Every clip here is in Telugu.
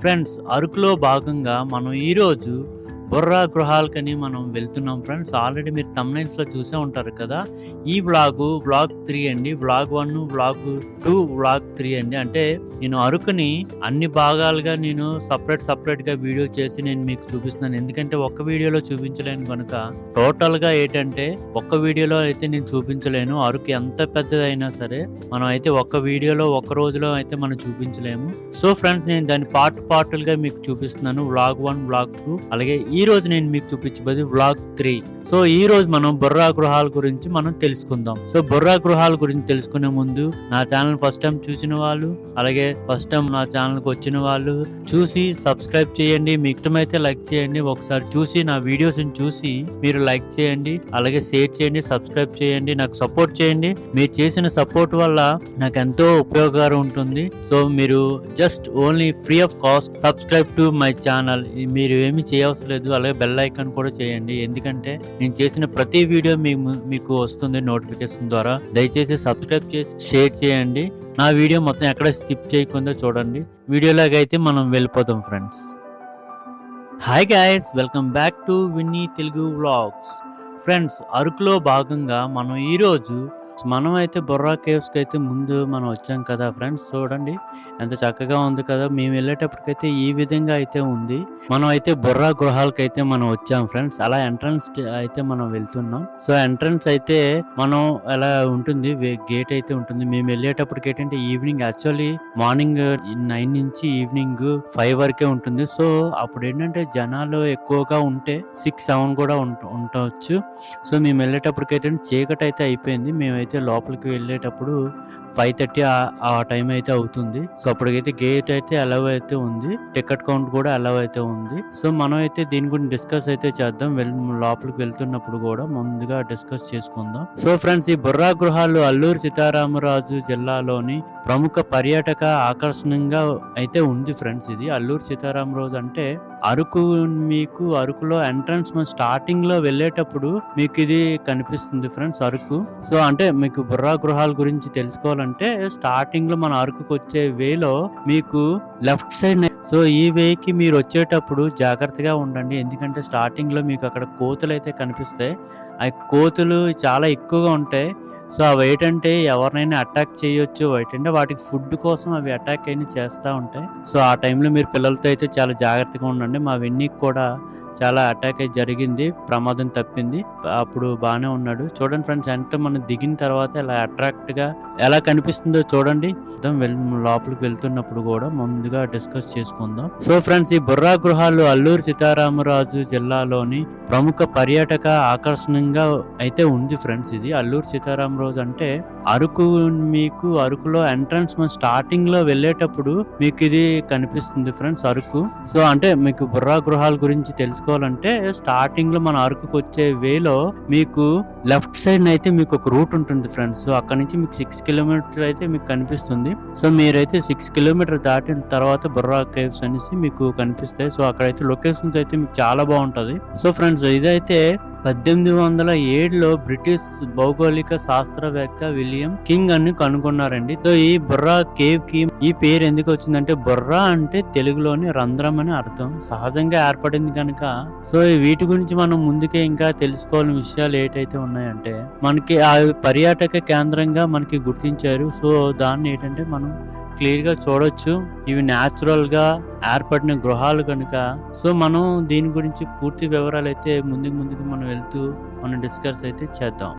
ఫ్రెండ్స్ అరకులో భాగంగా మనం ఈరోజు బుర్రా గృహాలకని మనం వెళ్తున్నాం ఫ్రెండ్స్. ఆల్రెడీ మీరు thumbnails లో చూసే ఉంటారు కదా. ఈ వ్లాగు వ్లాగ్ త్రీ అండి. Vlog one vlog two vlog three అండి. అంటే నేను అరకుని అన్ని భాగాలుగా నేను సపరేట్ సపరేట్గా వీడియో చేసి నేను మీకు చూపిస్తున్నాను. ఎందుకంటే ఒక్క వీడియోలో చూపించలేను కనుక టోటల్గా ఏంటంటే ఒక్క వీడియోలో అయితే నేను చూపించలేను. అరకు ఎంత పెద్దదైనా సరే మనం అయితే ఒక్క వీడియోలో ఒక్క రోజులో అయితే మనం చూపించలేము. సో ఫ్రెండ్స్ నేను దాని పార్ట్ పార్టులుగా మీకు చూపిస్తున్నాను. Vlog one vlog two. అలాగే ఈ ఈ రోజు నేను మీకు చూపించబోది వ్లాగ్ త్రీ సో ఈ రోజు మనం బుర్రా గృహాల గురించి మనం తెలుసుకుందాం. సో బుర్రా గృహాల గురించి తెలుసుకునే ముందు నా ఛానల్ ఫస్ట్ టైం చూసిన వాళ్ళు అలాగే ఫస్ట్ టైం నా ఛానల్కి వచ్చిన వాళ్ళు చూసి సబ్స్క్రైబ్ చేయండి. మీకు ఇష్టమైతే లైక్ చేయండి. ఒకసారి చూసి నా వీడియోస్ చూసి మీరు లైక్ చేయండి. అలాగే షేర్ చేయండి సబ్స్క్రైబ్ చేయండి. నాకు సపోర్ట్ చేయండి. మీరు చేసిన సపోర్ట్ వల్ల నాకు ఎంతో ఉపయోగకరం ఉంటుంది. సో మీరు just only free of cost subscribe to my channel మీరు ఏమి చేయవసరం లేదు. అలాగే బెల్ ఐకాన్ కూడా చేయండి. ఎందుకంటే నేను చేసిన ప్రతి వీడియో మీకు మీకు వస్తుంది నోటిఫికేషన్ ద్వారా. దయచేసి సబ్స్క్రైబ్ చేసి షేర్ చేయండి. నా వీడియో మొత్తం ఎక్కడ స్కిప్ చేయకుండా చూడండి. వీడియోలాగా అయితే మనం వెళ్ళిపోతాం friends hi guys welcome back to Vinni Telugu vlogs friends అరకులో భాగంగా మనం ఈరోజు మనం అయితే బొర్రా కేవ్స్కి అయితే ముందు మనం వచ్చాం కదా ఫ్రెండ్స్ చూడండి. ఎంత చక్కగా ఉంది కదా. మేము వెళ్ళేటప్పటికైతే ఈ విధంగా అయితే ఉంది. మనం అయితే బొర్రా గృహాలకు అయితే మనం వచ్చాం ఫ్రెండ్స్. అలా ఎంట్రన్స్ అయితే మనం వెళ్తున్నాం. సో ఎంట్రన్స్ అయితే మనం ఎలా ఉంటుంది. గేట్ అయితే ఉంటుంది. మేము వెళ్ళేటప్పటికి ఏంటంటే ఈవినింగ్ యాక్చువల్లీ మార్నింగ్ నైన్ నుంచి ఈవినింగ్ ఫైవ్ వరకే ఉంటుంది. సో అప్పుడు ఏంటంటే జనాలు ఎక్కువగా ఉంటే సిక్స్ సెవెన్ కూడా ఉండవచ్చు సో మేము వెళ్ళేటప్పటికైతే చీకటి అయితే అయిపోయింది. మేమైతే అయితే లోపలికి వెళ్ళేటప్పుడు ఫైవ్ థర్టీ ఆ టైం అయితే అవుతుంది. సో అప్పటికైతే గేట్ అయితే అలవ్ అయితే ఉంది. టికెట్ కౌంట్ కూడా అలవ్ అయితే ఉంది. సో మనం అయితే దీని గురించి డిస్కస్ అయితే చేద్దాం. వెళ్ లోపలికి వెళ్తున్నప్పుడు కూడా ముందుగా డిస్కస్ చేసుకుందాం. సో ఫ్రెండ్స్ ఈ బుర్రా గృహాలు అల్లూరు సీతారామరాజు జిల్లాలోని ప్రముఖ పర్యాటక ఆకర్షణంగా అయితే ఉంది ఫ్రెండ్స్ ఇది. అల్లూరు సీతారామరాజు అంటే అరకు మీకు అరకులో ఎంట్రన్స్ మనం స్టార్టింగ్లో వెళ్ళేటప్పుడు మీకు ఇది కనిపిస్తుంది ఫ్రెండ్స్ అరకు. సో అంటే మీకు బుర్రా గృహాల గురించి తెలుసుకోవాలంటే స్టార్టింగ్లో మన అరకుకు వచ్చే వేలో మీకు లెఫ్ట్ సైడ్ సో ఈ వేకి మీరు వచ్చేటప్పుడు జాగ్రత్తగా ఉండండి. ఎందుకంటే స్టార్టింగ్లో మీకు అక్కడ కోతులు అయితే కనిపిస్తాయి. ఆ కోతులు చాలా ఎక్కువగా ఉంటాయి. సో అవి ఏంటంటే ఎవరినైనా అటాక్ చేయొచ్చు. ఏంటంటే వాటికి ఫుడ్ కోసం అవి అటాక్ అయినా చేస్తూ ఉంటాయి. సో ఆ టైంలో మీరు పిల్లలతో అయితే చాలా జాగ్రత్తగా ఉండండి. మా వెన్నీకి కూడా చాలా అటాక్ అయి జరిగింది ప్రమాదం తప్పింది. అప్పుడు బాగానే ఉన్నాడు. చూడండి ఫ్రెండ్స్ అంటే మనం దిగిన తర్వాత ఇలా అట్రాక్ట్గా ఎలా కనిపిస్తుందో చూడండి. లోపలికి వెళ్తున్నప్పుడు కూడా ముందుగా డిస్కస్ చేసుకుందాం. సో ఫ్రెండ్స్ ఈ బుర్రా గృహాలు అల్లూరు సీతారామరాజు జిల్లాలోని ప్రముఖ పర్యాటక ఆకర్షణంగా అయితే ఉంది ఫ్రెండ్స్ ఇది. అల్లూరు సీతారామరాజు అంటే అరకు మీకు అరకులో ఎంట్రన్స్ మన స్టార్టింగ్లో వెళ్ళేటప్పుడు మీకు ఇది కనిపిస్తుంది ఫ్రెండ్స్ అరకు. సో అంటే మీకు బుర్రా గృహాల గురించి తెలుసుకోవాలంటే స్టార్టింగ్లో మన అరకుకు వచ్చే వేలో మీకు లెఫ్ట్ సైడ్ అయితే మీకు ఒక రూట్ ఉంటుంది ఫ్రెండ్స్ సో అక్కడ నుంచి మీకు సిక్స్ కిలోమీటర్ అయితే మీకు కనిపిస్తుంది. సో మీరైతే సిక్స్ కిలోమీటర్ దాటిన తర్వాత బుర్రా కేవ్స్ అనేసి మీకు కనిపిస్తాయి. సో అక్కడైతే లొకేషన్స్ అయితే మీకు చాలా బాగుంటది. సో ఫ్రెండ్స్ ఇదైతే పద్దెనిమిది వందల ఏడులో బ్రిటిష్ భౌగోళిక శాస్త్రవేత్త విలియం కింగ్ అని కనుగొన్నారండి. సో ఈ బుర్రా కేవ్కి ఈ పేరు ఎందుకు వచ్చిందంటే బుర్రా అంటే తెలుగులోని రంధ్రం అని అర్థం. సహజంగా ఏర్పడింది కనుక. సో వీటి గురించి మనం ముందుకే ఇంకా తెలుసుకోవాలని విషయాలు ఏటైతే ఉన్నాయంటే మనకి ఆ పర్యాటక కేంద్రంగా మనకి గుర్తించారు. సో దాన్ని ఏంటంటే మనం క్లియర్గా చూడొచ్చు. ఇవి న్యాచురల్గా ఏర్పడిన గృహాలు కనుక. సో మనం దీని గురించి పూర్తి వివరాలు అయితే ముందుకు ముందుకు మనం వెళ్తూ మనం డిస్కస్ అయితే చేద్దాం.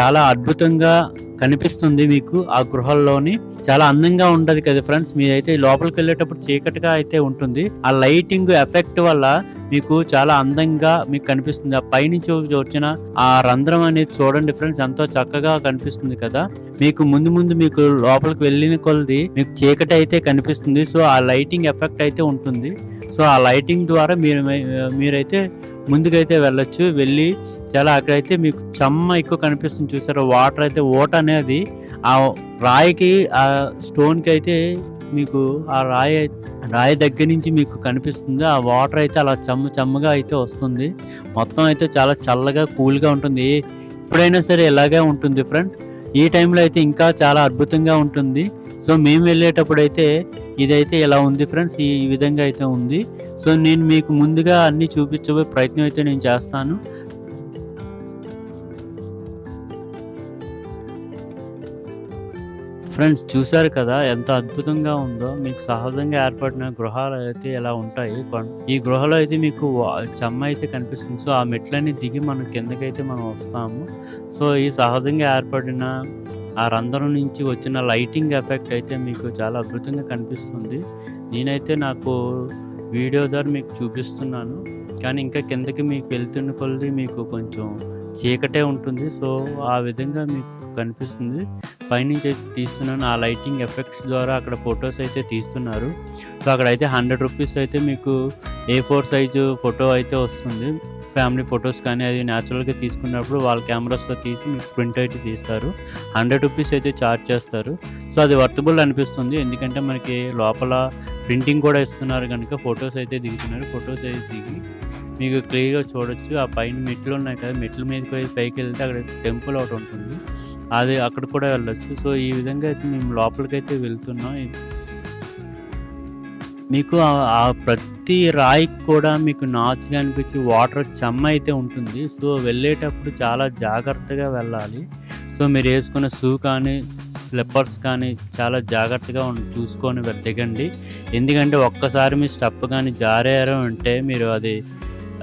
చాలా అద్భుతంగా కనిపిస్తుంది మీకు ఆ గృహాల్లోని. చాలా అందంగా ఉండదు కదా ఫ్రెండ్స్ మీరైతే లోపలికి వెళ్ళేటప్పుడు చీకటిగా అయితే ఉంటుంది. ఆ లైటింగ్ ఎఫెక్ట్ వల్ల మీకు చాలా అందంగా మీకు కనిపిస్తుంది. ఆ పైనుంచి వచ్చిన ఆ రంధ్రం అనేది చూడండి ఫ్రెండ్స్ ఎంతో చక్కగా కనిపిస్తుంది కదా. మీకు ముందు ముందు మీకు లోపలికి వెళ్ళిన కొలది మీకు చీకటి అయితే కనిపిస్తుంది. సో ఆ లైటింగ్ ఎఫెక్ట్ అయితే ఉంటుంది. సో ఆ లైటింగ్ ద్వారా మీరు మీరైతే ముందుకైతే వెళ్ళొచ్చు వెళ్ళి చాలా అక్కడైతే మీకు చెమ్మ ఎక్కువ కనిపిస్తుంది చూసారు? వాటర్ అయితే ఓట అనేది ఆ రాయికి ఆ స్టోన్కి అయితే మీకు ఆ రాయి రాయి దగ్గర నుంచి మీకు కనిపిస్తుంది. ఆ వాటర్ అయితే అలా చెమ్మ చెమ్మగా అయితే వస్తుంది. మొత్తం అయితే చాలా చల్లగా కూల్గా ఉంటుంది. ఎప్పుడైనా సరే ఇలాగే ఉంటుంది ఫ్రెండ్స్. ఈ టైంలో అయితే ఇంకా చాలా అద్భుతంగా ఉంటుంది. సో మేము వెళ్ళేటప్పుడు అయితే ఇదైతే ఇలా ఉంది ఫ్రెండ్స్? ఈ విధంగా అయితే ఉంది. సో నేను మీకు ముందుగా అన్ని చూపించబోయే ప్రయత్నం అయితే నేను చేస్తాను. ఫ్రెండ్స్ చూశారు కదా ఎంత అద్భుతంగా ఉందో? మీకు సహజంగా ఏర్పడిన గృహాలు అయితే ఎలా ఉంటాయి? ఈ గృహలో అయితే మీకు చెమ్మ అయితే కనిపిస్తుంది. సో ఆ మెట్లని దిగి మనం కిందకైతే మనం వస్తాము. సో ఈ సహజంగా ఏర్పడిన ఆ రంధ్రం నుంచి వచ్చిన లైటింగ్ ఎఫెక్ట్ అయితే మీకు చాలా అద్భుతంగా కనిపిస్తుంది. నేనైతే నాకు వీడియో ద్వారా మీకు చూపిస్తున్నాను. కానీ ఇంకా కిందకి మీకు వెళ్తున్న కొలది మీకు కొంచెం చీకటే ఉంటుంది. సో ఆ విధంగా మీకు కనిపిస్తుంది. పైనుంచి అయితే తీస్తున్నాను. ఆ లైటింగ్ ఎఫెక్ట్స్ ద్వారా అక్కడ ఫొటోస్ అయితే తీస్తున్నారు. సో అక్కడైతే హండ్రెడ్ రూపీస్ అయితే మీకు ఏ ఫోర్ సైజు ఫోటో అయితే వస్తుంది. ఫ్యామిలీ ఫొటోస్ కానీ అది న్యాచురల్గా తీసుకున్నప్పుడు వాళ్ళ కెమెరాస్తో తీసి మీకు ప్రింట్ అయితే తీస్తారు. హండ్రెడ్ రూపీస్ అయితే ఛార్జ్ చేస్తారు. సో అది వర్తబుల్ అనిపిస్తుంది. ఎందుకంటే మనకి లోపల ప్రింటింగ్ కూడా ఇస్తున్నారు కనుక ఫొటోస్ అయితే దిగుతున్నారు. ఫొటోస్ అయితే దిగి మీకు క్లియర్గా చూడొచ్చు. ఆ పైన మెట్లు ఉన్నాయి కదా మెట్ల మీదకి పైకి వెళ్తే అక్కడ టెంపుల్ ఒకటి ఉంటుంది. అది అక్కడ కూడా వెళ్ళొచ్చు. సో ఈ విధంగా అయితే మేము లోపలికి అయితే వెళ్తున్నాం. మీకు ఆ- ప్రతి రాయికి కూడా మీకు నాచుగా అనిపించి వాటర్ చెమ్మ అయితే ఉంటుంది. సో వెళ్ళేటప్పుడు చాలా జాగ్రత్తగా వెళ్ళాలి. సో మీరు వేసుకున్న షూ కానీ స్లిప్పర్స్ కానీ చాలా జాగ్రత్తగా చూసుకొని దిగండి. ఎందుకంటే ఒక్కసారి మీ స్టెప్ కానీ జారారు అంటే మీరు అది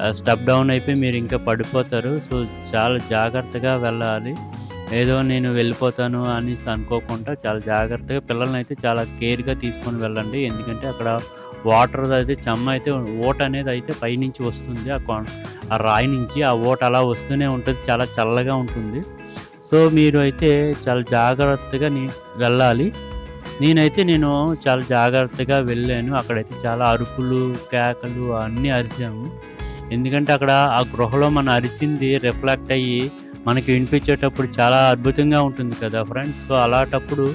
స్టెప్ డౌన్ అయిపోయి మీరు ఇంకా పడిపోతారు. సో చాలా జాగ్రత్తగా వెళ్ళాలి. ఏదో నేను వెళ్ళిపోతాను అనేసి అనుకోకుండా చాలా జాగ్రత్తగా పిల్లల్ని అయితే చాలా కేర్గా తీసుకొని వెళ్ళండి. ఎందుకంటే అక్కడ వాటర్ అయితే చెమ్మ అయితే ఓట అనేది అయితే పైనుంచి వస్తుంది. ఆ కొన- ఆ రాయి నుంచి ఆ ఓట అలా వస్తూనే ఉంటుంది. చాలా చల్లగా ఉంటుంది. సో మీరు అయితే చాలా జాగ్రత్తగా నీ వెళ్ళాలి. నేనైతే నేను చాలా జాగ్రత్తగా వెళ్ళాను. అక్కడైతే చాలా అరుపులు కేకలు అన్నీ అరిచాము. ఎందుకంటే అక్కడ ఆ గృహలో మనం అరిచింది రిఫ్లెక్ట్ అయ్యి మనకి వినిపించేటప్పుడు చాలా అద్భుతంగా ఉంటుంది కదా ఫ్రెండ్స్. సో అలాంటప్పుడు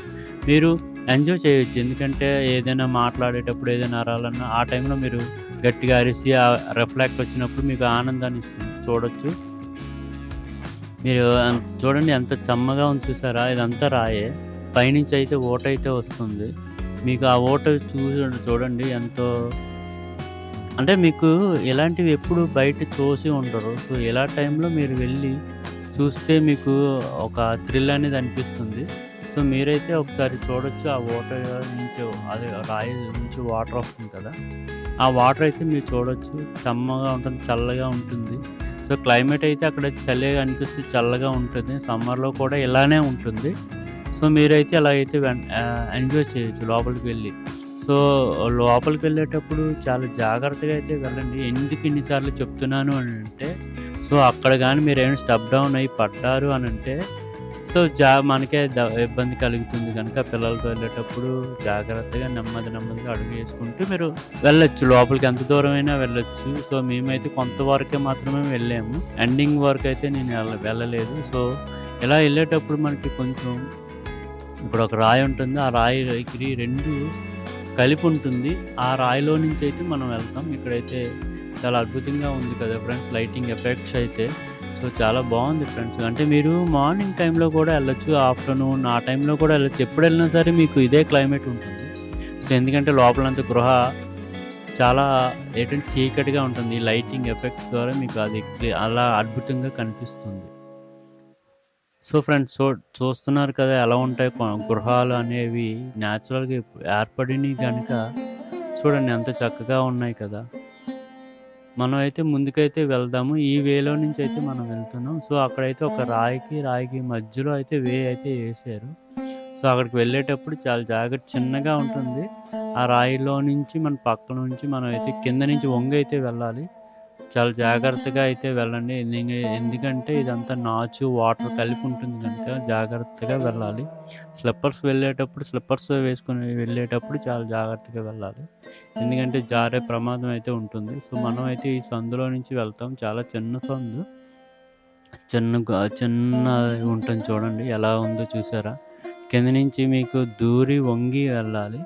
మీరు ఎంజాయ్ చేయొచ్చు. ఎందుకంటే ఏదైనా మాట్లాడేటప్పుడు ఏదైనా అరాలన్నా ఆ టైంలో మీరు గట్టిగా అరిసి ఆ రిఫ్లెక్ట్ వచ్చినప్పుడు మీకు ఆనందాన్ని ఇస్తుంది. చూడొచ్చు. మీరు చూడండి ఎంత చమ్మగా ఉంది చూసారా? ఇదంతా రాయే. పైనుంచి అయితే ఓట అయితే వస్తుంది. మీకు ఆ ఓట చూ చూడండి ఎంతో అంటే మీకు ఇలాంటివి ఎప్పుడు బయట చూసి ఉండరు. సో ఇలా టైంలో మీరు వెళ్ళి చూస్తే మీకు ఒక థ్రిల్ అనేది అనిపిస్తుంది. సో మీరైతే ఒకసారి చూడొచ్చు ఆ వాటర్ నుంచి అదే రాయి నుంచి వాటర్ వస్తుంది కదా. ఆ వాటర్ అయితే మీరు చూడొచ్చు. చమ్మగా ఉంటుంది చల్లగా ఉంటుంది. సో క్లైమేట్ అయితే అక్కడ చలిగా అనిపిస్తుంది చల్లగా ఉంటుంది. సమ్మర్లో కూడా ఇలానే ఉంటుంది. సో మీరైతే అలా అయితే ఎంజాయ్ చేయొచ్చు లోపలికి వెళ్ళి. సో లోపలికి వెళ్ళేటప్పుడు చాలా జాగ్రత్తగా అయితే వెళ్ళండి. ఎందుకు ఇన్నిసార్లు చెప్తున్నాను అని అంటే సో అక్కడ కానీ మీరు ఏమైనా స్టప్ డౌన్ అయి పడ్డారు అని అంటే సో జా మనకే ఇబ్బంది కలుగుతుంది కనుక పిల్లలతో వెళ్ళేటప్పుడు జాగ్రత్తగా నెమ్మది నెమ్మదిగా అడుగు వేసుకుంటూ మీరు వెళ్ళొచ్చు. లోపలికి ఎంత దూరమైనా వెళ్ళొచ్చు. సో మేమైతే కొంతవరకే మాత్రమే వెళ్ళాము. ఎండింగ్ వరకు అయితే నేను వెళ్ళ వెళ్ళలేదు. సో ఇలా వెళ్ళేటప్పుడు మనకి కొంచెం ఇప్పుడు ఒక రాయి ఉంటుంది. ఆ రాయికి రెండు కలిపి ఉంటుంది ఆ రాయిలో నుంచి అయితే మనం వెళ్తాం. ఇక్కడైతే చాలా అద్భుతంగా ఉంది కదా ఫ్రెండ్స్ లైటింగ్ ఎఫెక్ట్స్ అయితే. సో చాలా బాగుంది ఫ్రెండ్స్. అంటే మీరు మార్నింగ్ టైంలో కూడా వెళ్ళొచ్చు ఆఫ్టర్నూన్ ఆ టైంలో కూడా వెళ్ళొచ్చు. ఎప్పుడు వెళ్ళినా సరే మీకు ఇదే క్లైమేట్ ఉంటుంది. సో ఎందుకంటే లోపలంత గృహ చాలా ఏంటంటే చీకటిగా ఉంటుంది. ఈ లైటింగ్ ఎఫెక్ట్స్ ద్వారా మీకు అది క్లి- అలా అద్భుతంగా కనిపిస్తుంది. సో ఫ్రెండ్స్ చూ చూస్తున్నారు కదా ఎలా ఉంటాయి గృహాలు అనేవి. న్యాచురల్గా ఏర్పడినవి కనుక చూడండి ఎంత చక్కగా ఉన్నాయి కదా. మనం అయితే ముందుకైతే వెళ్దాము. ఈ వేలో నుంచి అయితే మనం వెళ్తున్నాం. సో, అక్కడైతే ఒక రాయికి, రాయికి మధ్యలో అయితే వే అయితే వేసారు సో, అక్కడికి వెళ్ళేటప్పుడు చాలా జాగ్రత్త చిన్నగా ఉంటుంది. ఆ రాయిలో నుంచి మన పక్క నుంచి మనం అయితే కింద నుంచి వంగైతే వెళ్ళాలి. చాలా జాగ్రత్తగా అయితే వెళ్ళండి. ఎందుకంటే ఇదంతా నాచు, వాటర్ కలిపి ఉంటుంది గనుక జాగ్రత్తగా వెళ్ళాలి. స్లిప్పర్స్ వెళ్ళేటప్పుడు స్లిప్పర్స్ వేసుకొని వెళ్ళేటప్పుడు చాలా జాగ్రత్తగా వెళ్ళాలి. ఎందుకంటే జారే ప్రమాదం అయితే ఉంటుంది. సో, మనమైతే ఈ సందులో నుంచి వెళ్తాం. చాలా చిన్న సందు. చిన్నగా చిన్నది ఉంటుంది చూడండి ఎలా ఉందో చూసారా? కింద నుంచి మీకు దూరి వంగి వెళ్ళాలి.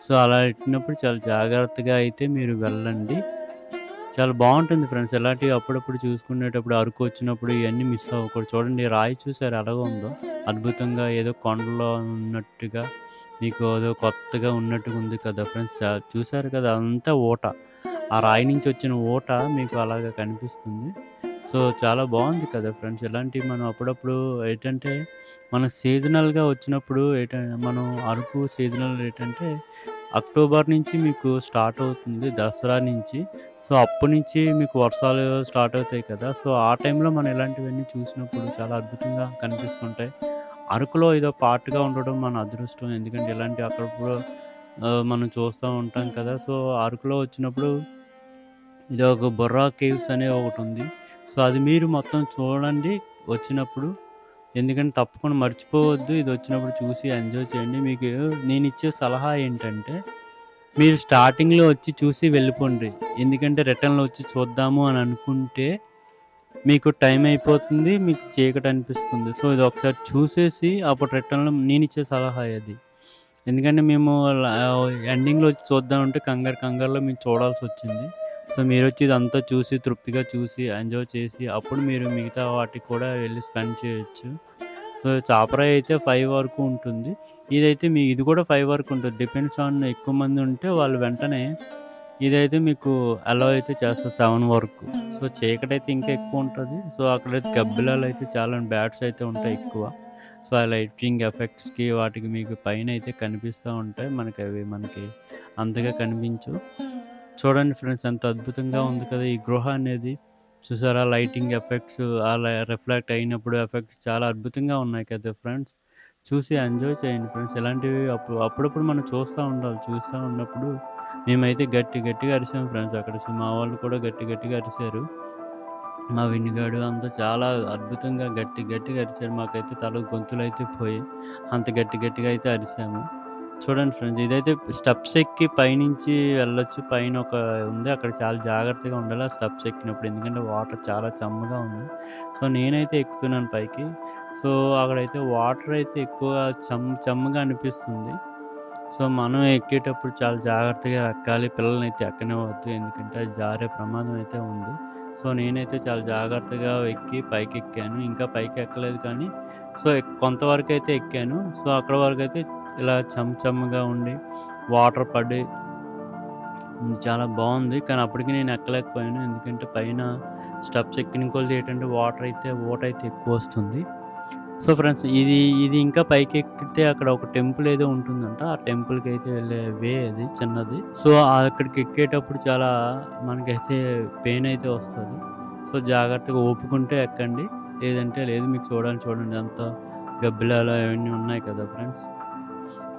సో, అలా ఎట్టినప్పుడు చాలా జాగ్రత్తగా అయితే మీరు వెళ్ళండి. చాలా బాగుంటుంది ఫ్రెండ్స్. ఇలాంటివి అప్పుడప్పుడు చూసుకునేటప్పుడు అరకు వచ్చినప్పుడు ఇవన్నీ మిస్ అవ్వకూడదు. చూడండి రాయి చూసారు ఎలాగ ఉందో? అద్భుతంగా ఏదో కొండలో ఉన్నట్టుగా మీకు ఏదో కొత్తగా ఉన్నట్టుగా ఉంది కదా ఫ్రెండ్స్. చూసారు కదా అంతా ఊట. ఆ రాయి నుంచి వచ్చిన ఊట మీకు అలాగా కనిపిస్తుంది. సో, చాలా బాగుంది కదా ఫ్రెండ్స్. ఇలాంటివి మనం అప్పుడప్పుడు ఏంటంటే మన సీజనల్‌గా వచ్చినప్పుడు ఏట మనం అరకు సీజనల్ ఏంటంటే అక్టోబర్ నుంచి మీకు స్టార్ట్ అవుతుంది దసరా నుంచి. సో, అప్పటి నుంచి మీకు వర్షాలు స్టార్ట్ అవుతాయి కదా! సో, ఆ టైంలో మనం ఇలాంటివన్నీ చూసినప్పుడు చాలా అద్భుతంగా కనిపిస్తుంటాయి. అరకులో ఏదో పార్ట్‌గా ఉండడం మన అదృష్టం. ఎందుకంటే ఇలాంటి అక్కడప్పుడు మనం చూస్తూ ఉంటాం కదా! సో, అరకులో వచ్చినప్పుడు ఇది ఒక బొర్రా కేవ్స్ అనే ఒకటి ఉంది సో, అది మీరు మొత్తం చూడండి వచ్చినప్పుడు. ఎందుకంటే తప్పకుండా మర్చిపోవద్దు. ఇది వచ్చినప్పుడు చూసి ఎంజాయ్ చేయండి. మీకు నేను ఇచ్చే సలహా ఏంటంటే మీరు స్టార్టింగ్‌లో వచ్చి చూసి వెళ్ళిపోండి. ఎందుకంటే రిటర్న్‌లో వచ్చి చూద్దాము అని అనుకుంటే మీకు టైం అయిపోతుంది. మీకు చీకటి అనిపిస్తుంది. సో, ఇది ఒకసారి చూసేసి అప్పుడు రిటర్న్‌లో ఇచ్చే సలహా అది. ఎందుకంటే మేము ఎండింగ్‌లో చూద్దాం అంటే కంగారు కంగారులో మేము చూడాల్సొచ్చింది. సో, మీరు వచ్చి ఇదంతా చూసి తృప్తిగా చూసి ఎంజాయ్ చేసి అప్పుడు మీరు మిగతా వాటికి కూడా వెళ్ళి స్పెండ్ చేయొచ్చు. సో, చాపరాయి అయితే ఫైవ్ వరకు ఉంటుంది. ఇదైతే మీ ఇది కూడా ఫైవ్ వరకు ఉంటుంది. డిపెండ్స్ ఆన్ ఎక్కువ మంది ఉంటే వాళ్ళు వెంటనే ఇదైతే మీకు అలో అయితే చేస్తారు సెవెన్ వరకు. సో, చీకటి అయితే ఇంకా ఎక్కువ ఉంటుంది సో, అక్కడైతే గబ్బిలాలైతే చాలా బ్యాట్స్ అయితే ఉంటాయి ఎక్కువ. సో, ఆ లైటింగ్ ఎఫెక్ట్స్‌కి వాటికి మీకు పైన అయితే కనిపిస్తూ ఉంటాయి. మనకి అవి మనకి అంతగా కనిపించు చూడండి ఫ్రెండ్స్ ఎంత అద్భుతంగా ఉంది కదా! ఈ గృహ అనేది. చూసారా లైటింగ్ ఎఫెక్ట్స్ అలా రిఫ్లెక్ట్ అయినప్పుడు ఎఫెక్ట్స్ చాలా అద్భుతంగా ఉన్నాయి కదా ఫ్రెండ్స్. చూసి ఎంజాయ్ చేయండి ఫ్రెండ్స్. ఇలాంటివి అప్పుడు అప్పుడప్పుడు మనం చూస్తూ ఉండాలి. చూస్తూ ఉన్నప్పుడు మేమైతే గట్టి గట్టిగా అరిసాం ఫ్రెండ్స్ అక్కడ. మా వాళ్ళు కూడా గట్టి గట్టిగా అరిసారు. మా విన్నిగాడు అంతా చాలా అద్భుతంగా గట్టి గట్టిగా అరిచాడు మాకైతే తల గొంతులైతే పోయి అంత గట్టి గట్టిగా అయితే అరిచాము చూడండి ఫ్రెండ్స్ ఇదైతే స్టెప్స్ ఎక్కి పైనుంచి వెళ్ళొచ్చు. పైన ఒక ఉంది. అక్కడ చాలా జాగ్రత్తగా ఉండాలి. ఆ స్టెప్స్ ఎక్కినప్పుడు. ఎందుకంటే వాటర్ చాలా చమ్మగా ఉంది. సో, నేనైతే ఎక్కుతున్నాను పైకి. సో, అక్కడైతే వాటర్ అయితే ఎక్కువ చెమ్ చమ్మగా అనిపిస్తుంది. సో, మనం ఎక్కేటప్పుడు చాలా జాగ్రత్తగా ఎక్కాలి. పిల్లలనైతే ఎక్కనివ్వద్దు. ఎందుకంటే అది జారే ప్రమాదం అయితే ఉంది. సో, నేనైతే చాలా జాగ్రత్తగా ఎక్కి పైకెక్కాను. ఇంకా పైకి ఎక్కలేదు కానీ సో, కొంతవరకైతే ఎక్కాను. సో, అక్కడ వరకు అయితే ఇలా చెమ్ చెమ్మగా ఉండి వాటర్ పడి చాలా బాగుంది కానీ అప్పటికి నేను ఎక్కలేకపోయాను. ఎందుకంటే పైన స్టెప్స్ ఎక్కిన కొలది ఏంటంటే వాటర్ అయితే ఓటైతే ఎక్కువ వస్తుంది సో, ఫ్రెండ్స్ ఇది ఇది ఇంకా పైకెక్కితే అక్కడ ఒక టెంపుల్ ఏదో ఉంటుందంట. ఆ టెంపుల్కి అయితే వెళ్ళే వే అది చిన్నది. సో, అక్కడికి ఎక్కేటప్పుడు చాలా మనకైతే పెయిన్ అయితే వస్తుంది సో, జాగ్రత్తగా ఓపుకుంటే ఎక్కండి. లేదంటే లేదు. మీకు చూడాలి చూడండి అంత గబ్బిలాలు అవన్నీ ఉన్నాయి కదా ఫ్రెండ్స్.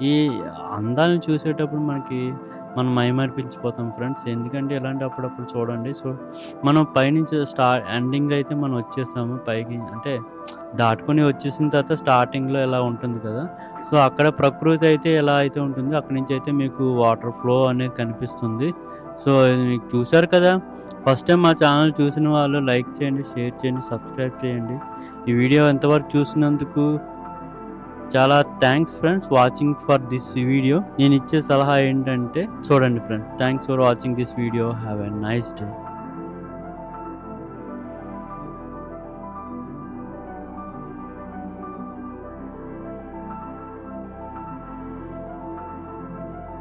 ఈ అందాలను చూసేటప్పుడు మనకి మనం మైమర్పించిపోతాం ఫ్రెండ్స్. ఎందుకంటే ఇలాంటి అప్పుడప్పుడు చూడండి. సో, మనం పైనుంచి స్టా ఎండింగ్‌లో అయితే మనం వచ్చేసాము పైకి. అంటే దాటుకొని వచ్చేసిన తర్వాత స్టార్టింగ్‌లో ఇలా ఉంటుంది కదా! సో, అక్కడ ప్రకృతి అయితే ఎలా అయితే ఉంటుందో అక్కడి నుంచి అయితే మీకు వాటర్ ఫ్లో అనేది కనిపిస్తుంది. సో, ఇది మీకు చూసారు కదా! ఫస్ట్ టైం మా ఛానల్ చూసిన వాళ్ళు లైక్ చేయండి, షేర్ చేయండి, సబ్స్క్రైబ్ చేయండి. ఈ వీడియో ఎంతవరకు చూసినందుకు చాలా thanks friends watching for this video. నేను ఇచ్చే సలహా ఏంటంటే చూడండి friends. Thanks for watching this video. Have a nice day.